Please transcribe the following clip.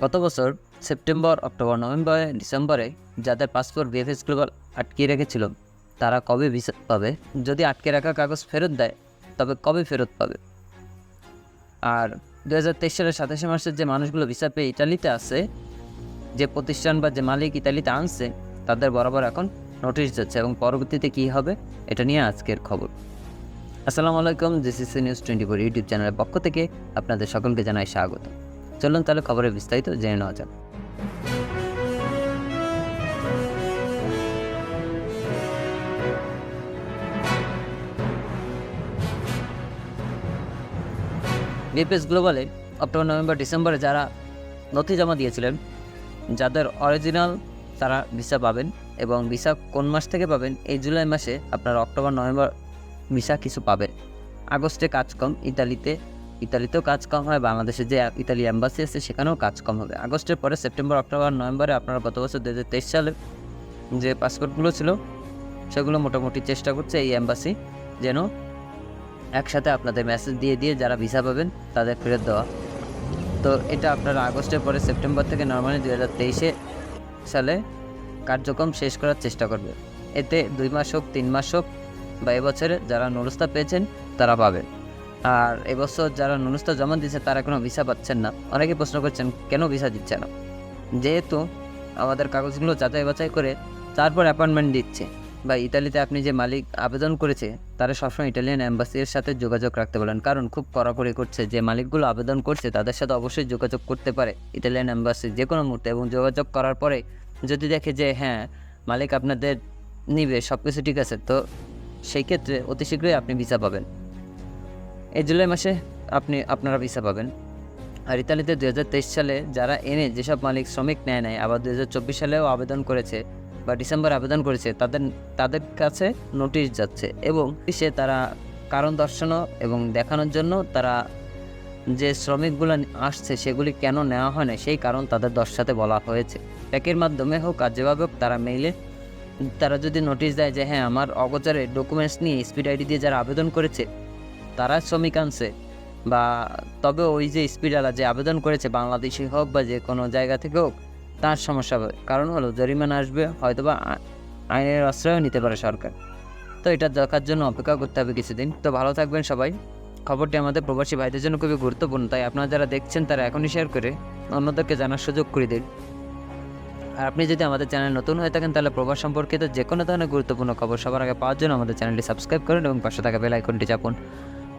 গত বছর September, October, নভেম্বরে, ডিসেম্বরে যাদের পাসপোর্ট বিএফএস গ্লোবাল আটকে রেখেছিল, তারা কবে ভিসা পাবে? যদি আটকে রাখা কাগজ ফেরত দেয়, তবে কবে ফেরত পাবে? আর দু হাজার তেইশ সালের সাতাশে মার্চের যে মানুষগুলো ভিসা পেয়ে ইটালিতে আছে, যে প্রতিষ্ঠান বা যে মালিক ইতালিতে আনছে, তাদের বরাবর এখন নোটিশ যাচ্ছে এবং পরবর্তীতে কী হবে, এটা নিয়ে আজকের খবর। আসসালামু আলাইকুম this is news twenty four YouTube চ্যানেলের পক্ষ থেকে আপনাদের সকলকে জানাই স্বাগত। চলুন তাহলে খবরে বিস্তারিত জেনে নেওয়া যাক। বিপিএস গ্লোবালে অক্টোবর, নভেম্বর, ডিসেম্বরে যারা নথি জমা দিয়েছিলেন, যাদের অরিজিনাল তারা ভিসা পাবেন এবং ভিসা কোন মাস থেকে পাবেন, এই জুলাই মাসে আপনারা অক্টোবর, নভেম্বর ভিসা কিছু পাবেন। আগস্টে কাজ কম, ইতালিতে ইতালিতেও কাজ কম হয়, বাংলাদেশে যে ইতালি অ্যাম্বাসি আছে সেখানেও কাজ কম হবে। আগস্টের পরে সেপ্টেম্বর, অক্টোবর, নভেম্বরে আপনারা গত বছর দু হাজার তেইশ সালে যে পাসপোর্টগুলো ছিল, সেগুলো মোটামুটি চেষ্টা করছে এই অ্যাম্বাসি যেন একসাথে আপনাদের মেসেজ দিয়ে দিয়ে যারা ভিসা পাবেন তাদের ফেরত দেওয়া। তো এটা আপনারা আগস্টের পরে সেপ্টেম্বর থেকে নর্মালি দু হাজার তেইশে সালে কার্যক্রম শেষ করার চেষ্টা করবে। এতে দুই মাস হোক, তিন মাস হোক বা এবছরে যারা নুরস্তা পেয়েছেন তারা পাবেন। আর এবছর যারা নুরস্তা জমা দিচ্ছে তারা কোনো ভিসা পাচ্ছেন না। অনেকে প্রশ্ন করছেন, কেন ভিসা দিচ্ছে না? যেহেতু আমাদের কাগজগুলো যাচাই বাছাই করে তারপর অ্যাপয়েন্টমেন্ট দিচ্ছে। বা ইতালিতে আপনি যে মালিক আবেদন করেছে, তারা সবসময় ইটালিয়ান অ্যাম্বাসির সাথে যোগাযোগ রাখতে বলেন। কারণ খুব কড়াকড়ি করছে, যে মালিকগুলো আবেদন করছে, তাদের সাথে অবশ্যই যোগাযোগ করতে পারে ইটালিয়ান অ্যাম্বাসি যে কোনো মুহূর্তে। এবং যোগাযোগ করার পরে যদি দেখে যে হ্যাঁ মালিক আপনাদের নিবে সব কিছু ঠিক আছে, তো সেই ক্ষেত্রে অতি শীঘ্রই আপনি ভিসা পাবেন। এই জুলাই মাসে আপনি, আপনারা ভিসা পাবেন। আর ইতালিতে দুই হাজার তেইশ সালে যারা এনে যেসব মালিক শ্রমিক নেয় নেয় আবার দুই হাজার চব্বিশ সালেও আবেদন করেছে বা ডিসেম্বর আবেদন করেছে, তাদের তাদের কাছে নোটিশ যাচ্ছে এবং সে তারা কারণ দর্শানো এবং দেখানোর জন্য তারা যে শ্রমিকগুলো আসছে সেগুলি কেন নেওয়া হয় না সেই কারণ তাদের দর্শাতে বলা হয়েছে। প্যাকের মাধ্যমে হোক আর যেভাবে হোক তারা মেইলে তারা যদি নোটিশ দেয় যে হ্যাঁ আমার অগোচরে ডকুমেন্টস নিয়ে স্পিড আইডি দিয়ে যারা আবেদন করেছে তারা শ্রমিক আনছে বা তবে ওই যে স্পিডওয়ালা যে আবেদন করেছে, বাংলাদেশি হোক বা যে কোনো জায়গা থেকে হোক, তার সমস্যা হবে। কারণ হলো, জরিমানা আসবে, হয়তোবা আ- আইনের আশ্রয়ও নিতে পারে সরকার। তো এটা দেখার জন্য অপেক্ষা করতে হবে কিছুদিন। তো ভালো থাকবেন সবাই। খবরটি আমাদের প্রবাসী ভাইদের জন্য খুবই গুরুত্বপূর্ণ, তাই আপনারা যারা দেখছেন, তারা এখনই শেয়ার করে অন্যদেরকে জানার সুযোগ করে দিন। আর আপনি যদি আমাদের চ্যানেল নতুন হয়ে থাকেন, তাহলে প্রবাস সম্পর্কিত যে কোনো ধরনের গুরুত্বপূর্ণ খবর সবার আগে পাওয়ার জন্য আমাদের চ্যানেলটি সাবস্ক্রাইব করুন এবং পাশে থাকা বেল আইকনটি চাপুন।